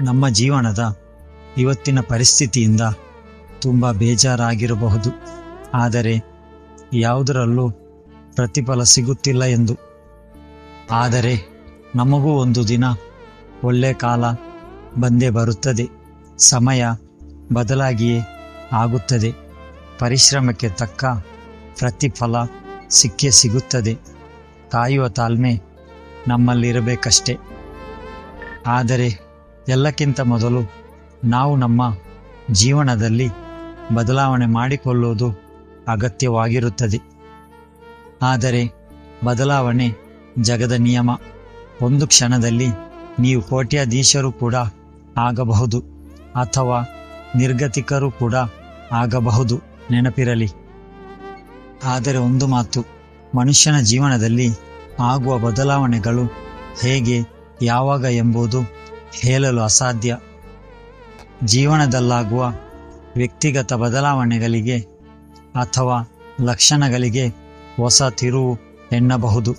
ನಮ್ಮ ಜೀವನದ ಇವತ್ತಿನ ಪರಿಸ್ಥಿತಿಯಿಂದ ತುಂಬ ಬೇಜಾರಾಗಿರಬಹುದು. ಆದರೆ ಯಾವುದರಲ್ಲೂ ಪ್ರತಿಫಲ ಸಿಗುತ್ತಿಲ್ಲ ಎಂದು. ಆದರೆ ನಮಗೂ ಒಂದು ದಿನ ಒಳ್ಳೆ ಕಾಲ ಬಂದೇ ಬರುತ್ತದೆ. ಸಮಯ ಬದಲಾಗಿಯೇ ಆಗುತ್ತದೆ. ಪರಿಶ್ರಮಕ್ಕೆ ತಕ್ಕ ಪ್ರತಿಫಲ ಸಿಕ್ಕೇ ಸಿಗುತ್ತದೆ. ಕಾಯುವ ತಾಳ್ಮೆ ನಮ್ಮಲ್ಲಿರಬೇಕಷ್ಟೆ. ಆದರೆ ಎಲ್ಲಕ್ಕಿಂತ ಮೊದಲು ನಾವು ನಮ್ಮ ಜೀವನದಲ್ಲಿ ಬದಲಾವಣೆ ಮಾಡಿಕೊಳ್ಳುವುದು ಅಗತ್ಯವಾಗಿರುತ್ತದೆ. ಆದರೆ ಬದಲಾವಣೆ ಜಗದ ನಿಯಮ. ಒಂದು ಕ್ಷಣದಲ್ಲಿ ನೀವು ಕೋಟ್ಯಾಧೀಶರು ಕೂಡ ಆಗಬಹುದು ಅಥವಾ ನಿರ್ಗತಿಕರು ಕೂಡ ಆಗಬಹುದು ನೆನಪಿರಲಿ. ಆದರೆ ಒಂದು ಮಾತು, ಮನುಷ್ಯನ ಜೀವನದಲ್ಲಿ ಆಗುವ ಬದಲಾವಣೆಗಳು ಹೇಗೆ, ಯಾವಾಗ ಎಂಬುದು ಹೇಳಲು ಅಸಾಧ್ಯ. ಜೀವನದಲ್ಲಾಗುವ ವ್ಯಕ್ತಿಗತ ಬದಲಾವಣೆಗಳಿಗೆ ಅಥವಾ ಲಕ್ಷಣಗಳಿಗೆ ಹೊಸ ತಿರುವು ಎನ್ನಬಹುದು.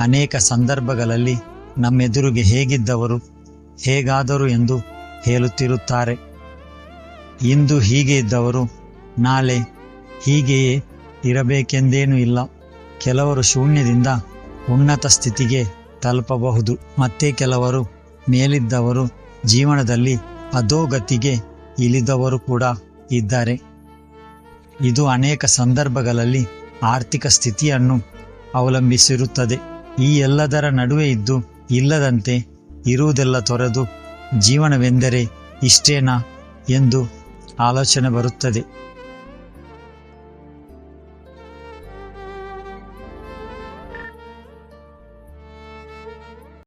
ಅನೇಕ ಸಂದರ್ಭಗಳಲ್ಲಿ ನಮ್ಮೆದುರಿಗೆ ಹೇಗಿದ್ದವರು ಹೇಗಾದರು ಎಂದು ಹೇಳುತ್ತಿರುತ್ತಾರೆ. ಇಂದು ಹೀಗೆ ಇದ್ದವರು ನಾಳೆ ಹೀಗೆಯೇ ಇರಬೇಕೆಂದೇನೂ ಇಲ್ಲ. ಕೆಲವರು ಶೂನ್ಯದಿಂದ ಉನ್ನತ ಸ್ಥಿತಿಗೆ ತಲುಪಬಹುದು. ಮತ್ತೆ ಕೆಲವರು ಮೇಲಿದ್ದವರು ಜೀವನದಲ್ಲಿ ಅಧೋಗತಿಗೆ ಇಳಿದವರು ಕೂಡ ಇದ್ದಾರೆ. ಇದು ಅನೇಕ ಸಂದರ್ಭಗಳಲ್ಲಿ ಆರ್ಥಿಕ ಸ್ಥಿತಿಯನ್ನು ಅವಲಂಬಿಸಿರುತ್ತದೆ. ಈ ಎಲ್ಲದರ ನಡುವೆ ಇದ್ದು ಇಲ್ಲದಂತೆ ಇರುವುದೆಲ್ಲ ತೊರೆದು ಜೀವನವೆಂದರೆ ಇಷ್ಟೇನಾ ಎಂದು ಆಲೋಚನೆ ಬರುತ್ತದೆ.